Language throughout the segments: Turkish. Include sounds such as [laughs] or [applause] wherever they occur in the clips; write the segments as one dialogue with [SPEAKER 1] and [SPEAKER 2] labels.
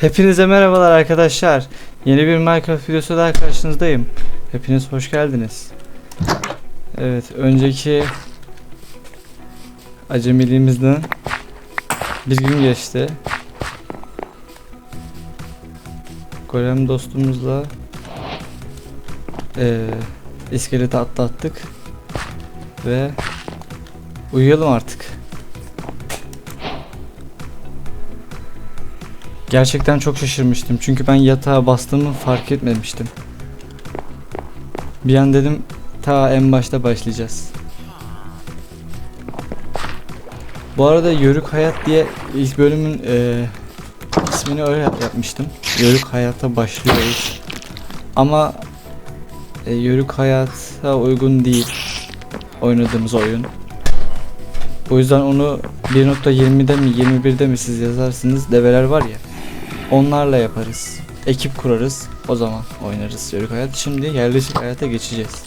[SPEAKER 1] Hepinize merhabalar arkadaşlar. Yeni bir Minecraft videosu daha karşınızdayım. Hepiniz hoş geldiniz. Evet, önceki acemiliğimizden bir gün geçti. Golem dostumuzla eee iskeleti atlattık ve uyuyalım artık. Gerçekten çok şaşırmıştım çünkü ben yatağa bastığımı fark etmemiştim. Bir an dedim ta en başta başlayacağız. Bu arada Yörük Hayat diye ilk bölümün eee, ismini öyle yap- yapmıştım. Yörük Hayat'a başlıyoruz. Ama e, Yörük Hayat'a uygun değil oynadığımız oyun. O yüzden onu 1.20'de mi 21'de mi siz yazarsınız develer var ya onlarla yaparız. Ekip kurarız o zaman oynarız Yörük Hayat. Şimdi yerleşik hayata geçeceğiz.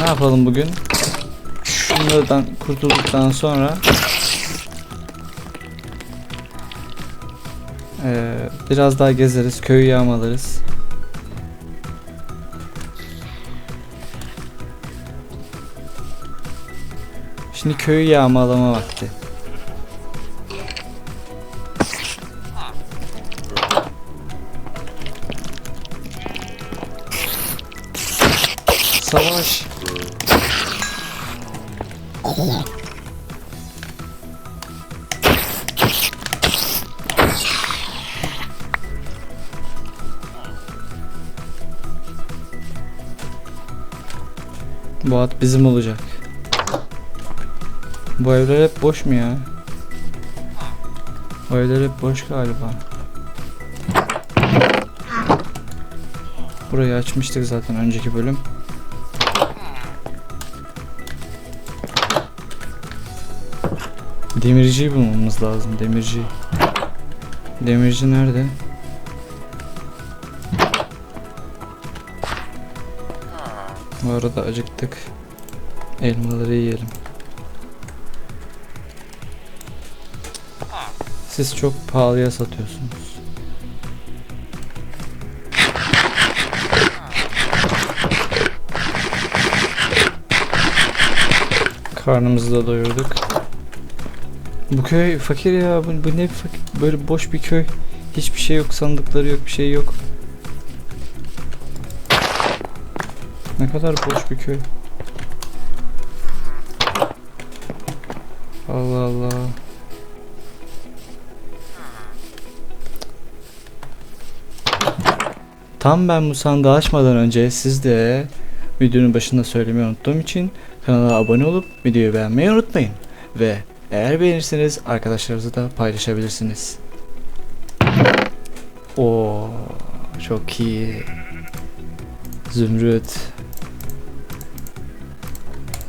[SPEAKER 1] Ne yapalım bugün? Şunlardan kurtulduktan sonra eee, biraz daha gezeriz, köyü yağmalarız. Şimdi köyü yağmalama vakti. Bu at bizim olacak. Bu evler hep boş mu ya? Bu evler hep boş galiba. Burayı açmıştık zaten önceki bölüm. Demirciyi bulmamız lazım. Demirci. Demirci nerede? Bu arada acıktık. Elmaları yiyelim. Siz çok pahalıya satıyorsunuz. Karnımızı da doyurduk. Bu köy fakir ya. Bu, bu ne fakir, böyle boş bir köy. Hiçbir şey yok, sandıkları yok, bir şey yok. Ne kadar boş bir köy. Allah Allah. Tam ben bu sandığı açmadan önce siz de videonun başında söylemeyi unuttuğum için kanala abone olup videoyu beğenmeyi unutmayın. Ve eğer beğenirseniz arkadaşlarınızla da paylaşabilirsiniz. Oo, çok iyi. Zümrüt.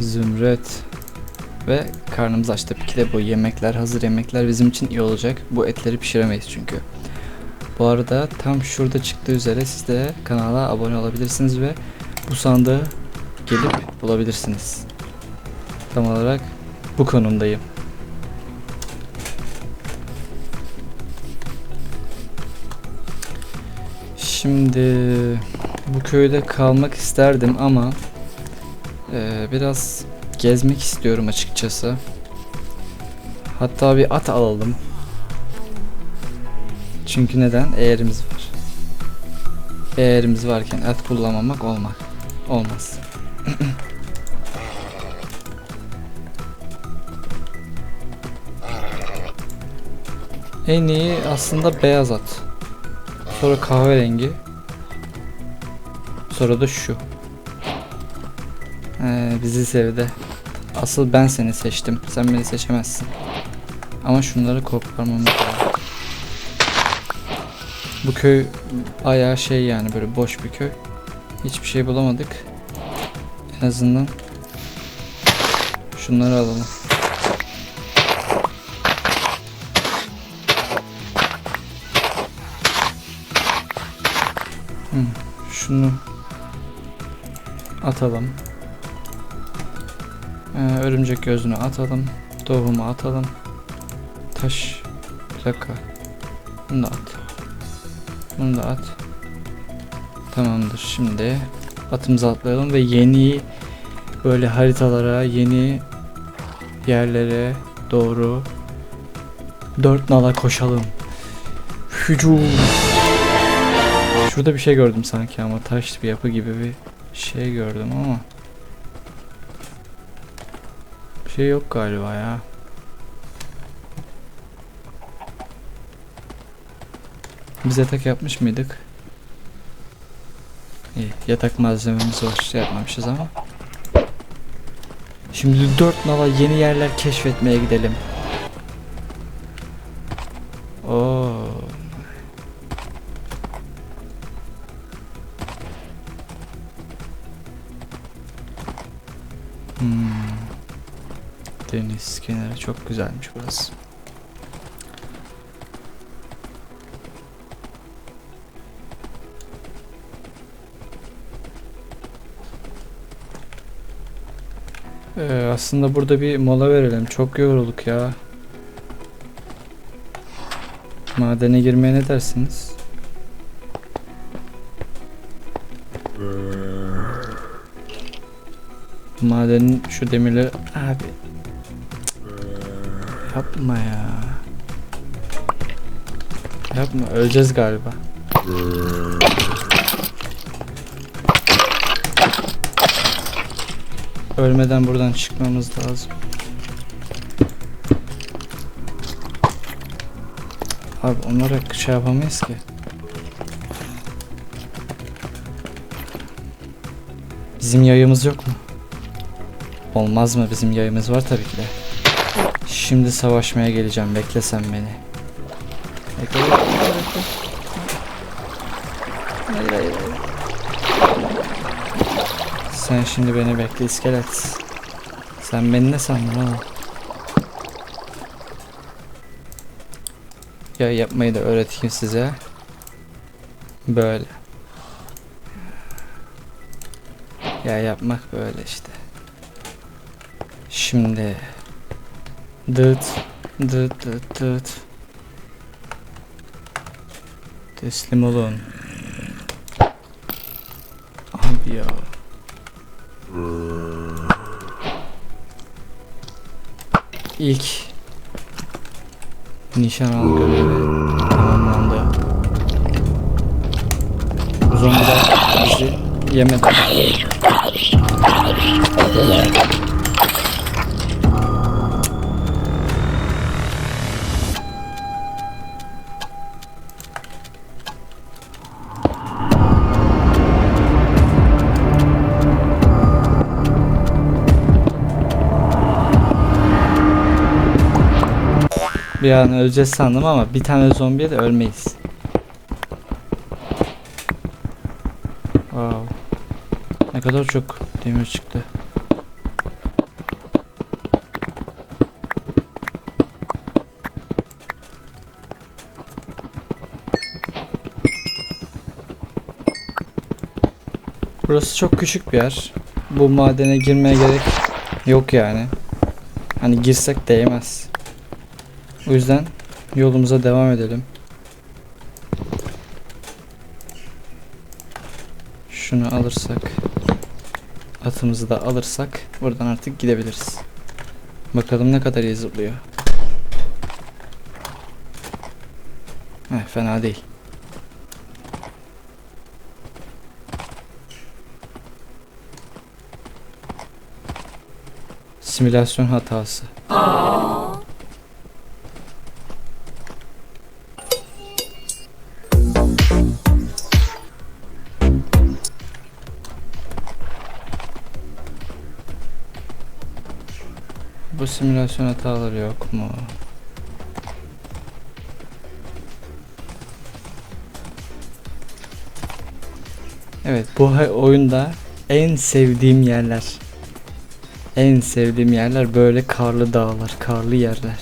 [SPEAKER 1] Zümrüt. Ve karnımız aç tabii ki de bu yemekler, hazır yemekler bizim için iyi olacak. Bu etleri pişiremeyiz çünkü. Bu arada tam şurada çıktığı üzere siz de kanala abone olabilirsiniz ve bu sandığı gelip bulabilirsiniz. Tam olarak bu konumdayım. Şimdi bu köyde kalmak isterdim ama eee, biraz gezmek istiyorum açıkçası. Hatta bir at alalım. Çünkü neden? Eğerimiz var. Eğerimiz varken at kullanmamak olmak olmaz. [clears throat] en iyi aslında beyaz at. Sonra kahverengi. Sonra da şu. Ee, bizi sevdi. Asıl ben seni seçtim. Sen beni seçemezsin. Ama şunları koparmamız lazım. Bu köy bayağı şey yani böyle boş bir köy. Hiçbir şey bulamadık. En azından şunları alalım. Şunu atalım. Ee, örümcek gözünü atalım. Tohumu atalım. Taş. Bir. Bunu da at. Bunu da at. Tamamdır. Şimdi atımızı atlayalım ve yeni böyle haritalara, yeni yerlere doğru dört nala koşalım. Hücum. Şurada bir şey gördüm sanki ama taş bir yapı gibi bir şey gördüm ama bir şey yok galiba ya. Biz yatak yapmış mıydık? İyi, yatak malzememiz var. Şey yapmamışız ama. Şimdi dört nala yeni yerler keşfetmeye gidelim. Oo. Çok güzelmiş burası. Ee, aslında burada bir mola verelim. Çok yorulduk ya. Madene girmeye ne dersiniz? Madenin şu demirleri... Abi... Yapma ya. Yapma öleceğiz galiba. Ölmeden buradan çıkmamız lazım. Abi onlara şey yapamayız ki. Bizim yayımız yok mu? Olmaz mı? Bizim yayımız var tabii ki de. Şimdi savaşmaya geleceğim. Bekle sen beni. Bekle, bekle, bekle. Hayır, hayır, hayır. Sen şimdi beni bekle iskelet. Sen beni ne sandın oğlum? Ya yapmayı da öğreteyim size. Böyle. Ya yapmak böyle işte. Şimdi dıt dıt dıt dıt Teslim olun. Abi ya. İlk nişan al görevi tamamlandı. Bu zombiler bizi yemedi. Bir an öleceğiz sandım ama bir tane zombiye de ölmeyiz. Wow. Ne kadar çok demir çıktı. Burası çok küçük bir yer. Bu madene girmeye gerek yok yani. Hani girsek değmez. O yüzden yolumuza devam edelim. Şunu alırsak atımızı da alırsak buradan artık gidebiliriz. Bakalım ne kadar iyi zıplıyor. Heh, fena değil. Simülasyon hatası. Bu simülasyon hataları yok mu? Evet bu oyunda en sevdiğim yerler. En sevdiğim yerler böyle karlı dağlar, karlı yerler.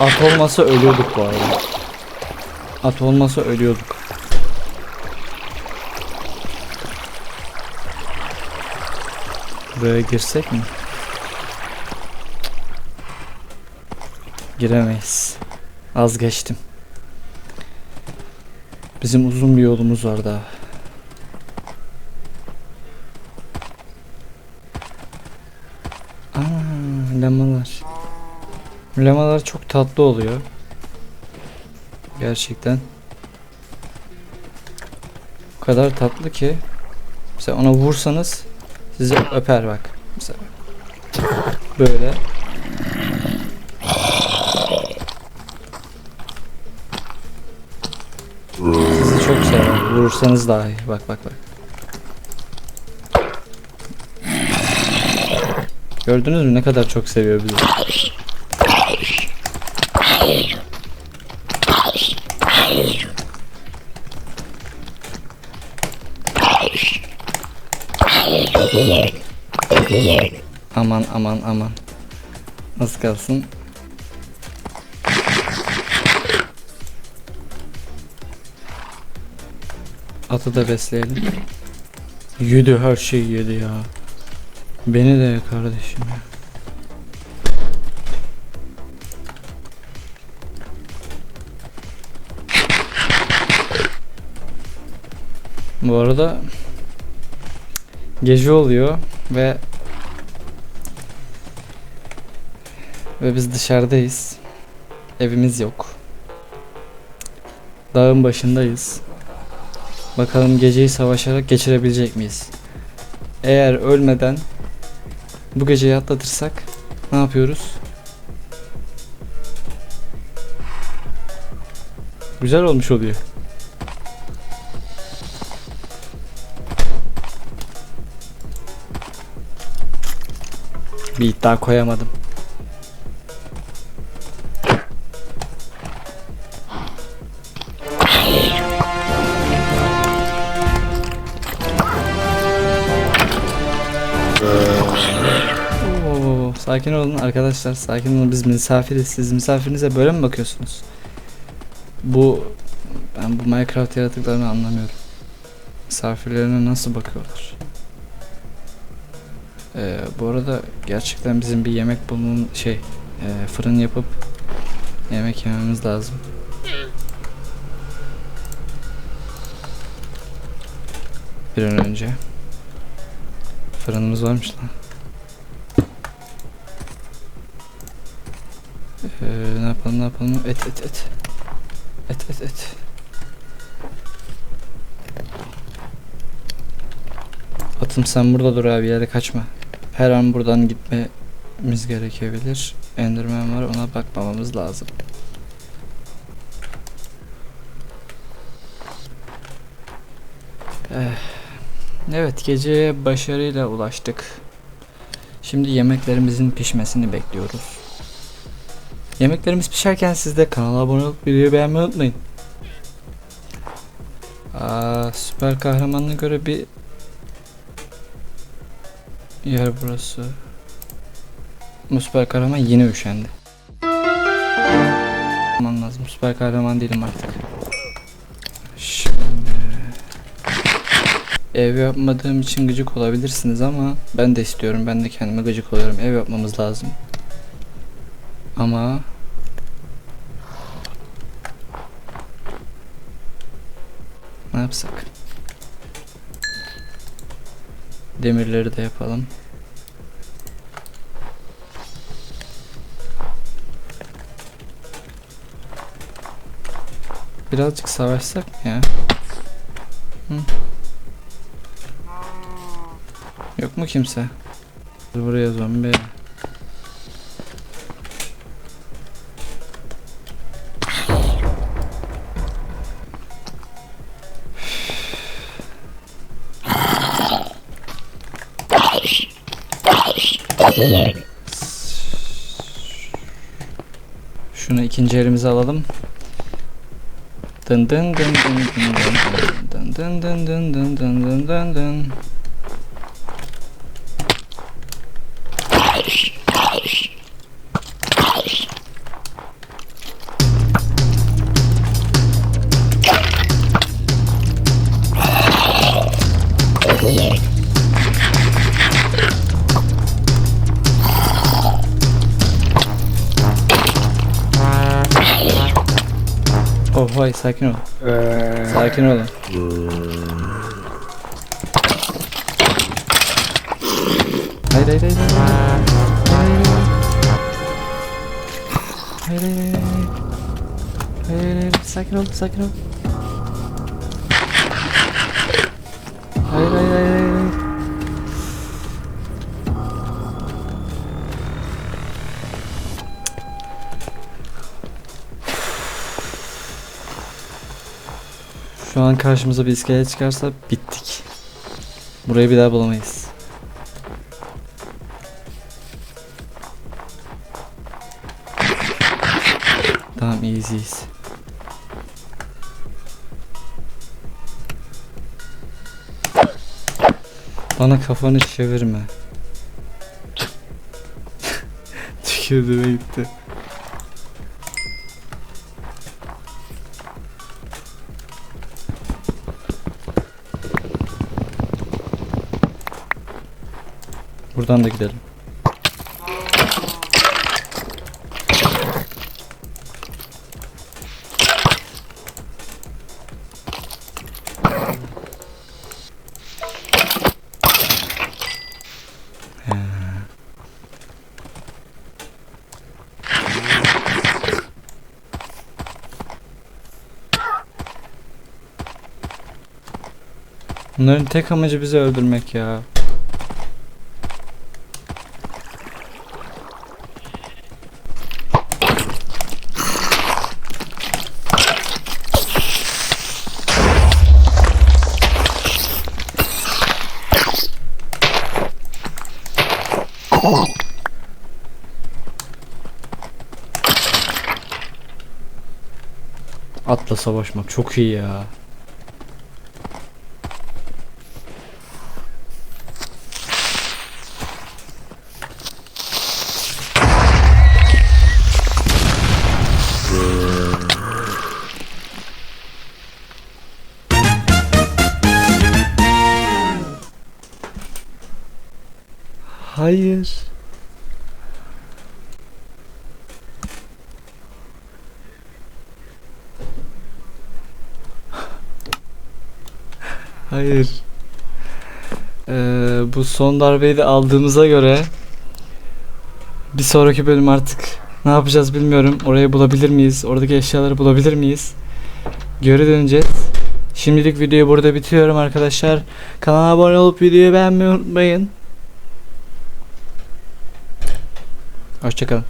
[SPEAKER 1] At olmasa ölüyorduk bu arada. At olmasa ölüyorduk. Buraya girsek mi? Giremeyiz. Az geçtim. Bizim uzun bir yolumuz var daha. Aa, lamalar. Lamalar çok tatlı oluyor. Gerçekten. O kadar tatlı ki mesela ona vursanız sizi öper bak. Mesela böyle. Sizi çok sever. Vurursanız dahi. Bak bak bak. Gördünüz mü ne kadar çok seviyor bizi. Aman aman aman. Az kalsın. Atı da besleyelim. Yedi her şeyi yedi ya. Beni de kardeşim ya. Bu arada gece oluyor ve ve biz dışarıdayız. Evimiz yok. Dağın başındayız. Bakalım geceyi savaşarak geçirebilecek miyiz? Eğer ölmeden bu geceyi atlatırsak ne yapıyoruz? Güzel olmuş oluyor. Bir iddia koyamadım. Sakin olun arkadaşlar sakin olun biz misafiriz siz misafirinize böyle mi bakıyorsunuz? Bu ben bu Minecraft yaratıklarını anlamıyorum. Misafirlerine nasıl bakıyorlar? Ee, bu arada gerçekten bizim bir yemek bulmamız şey e, fırın yapıp yemek yememiz lazım. Bir an önce. Fırınımız varmış lan. Ee, ne yapalım ne yapalım et et et. Et et et. Atım sen burada dur abi yere kaçma. Her an buradan gitmemiz gerekebilir. Enderman var ona bakmamamız lazım. Eh, Evet geceye başarıyla ulaştık. Şimdi yemeklerimizin pişmesini bekliyoruz. Yemeklerimiz pişerken siz de kanala abone olup videoyu beğenmeyi unutmayın. Aa, süper kahramanına göre bir yer burası. Bu süper kahraman yine üşendi. Aman lazım. Süper kahraman değilim artık. Şimdi ev yapmadığım için gıcık olabilirsiniz ama ben de istiyorum. Ben de kendime gıcık oluyorum. Ev yapmamız lazım. Ama ne yapsak? Demirleri de yapalım. Birazcık savaşsak ya? Hı? Yok mu kimse? Buraya zombi. Şunu ikinci elimize alalım. Dın dın dın dın dın dın dın dın dın dın dın dın dın dın. Hay sakin ol.
[SPEAKER 2] Ee,
[SPEAKER 1] Sakin olun. Hayır. Hayır hayır hayır. Hayır hayır hayır. Hayır hayır sakin ol sakin ol. Hayır hayır hayır hayır. Şu an karşımıza bir iskelet çıkarsa bittik. Burayı bir daha bulamayız. Tamam iyiyiz. Bana kafanı çevirme. [laughs] Tükürdüğüme gitti. Buradan da gidelim. Bunların tek amacı bizi öldürmek ya. Atla savaşmak çok iyi ya. Hayır. Ee, bu son darbeyi de aldığımıza göre bir sonraki bölüm artık ne yapacağız bilmiyorum. Orayı bulabilir miyiz? Oradaki eşyaları bulabilir miyiz? Geri döneceğiz. Şimdilik videoyu burada bitiriyorum arkadaşlar. Kanala abone olup videoyu beğenmeyi unutmayın. Hoşçakalın.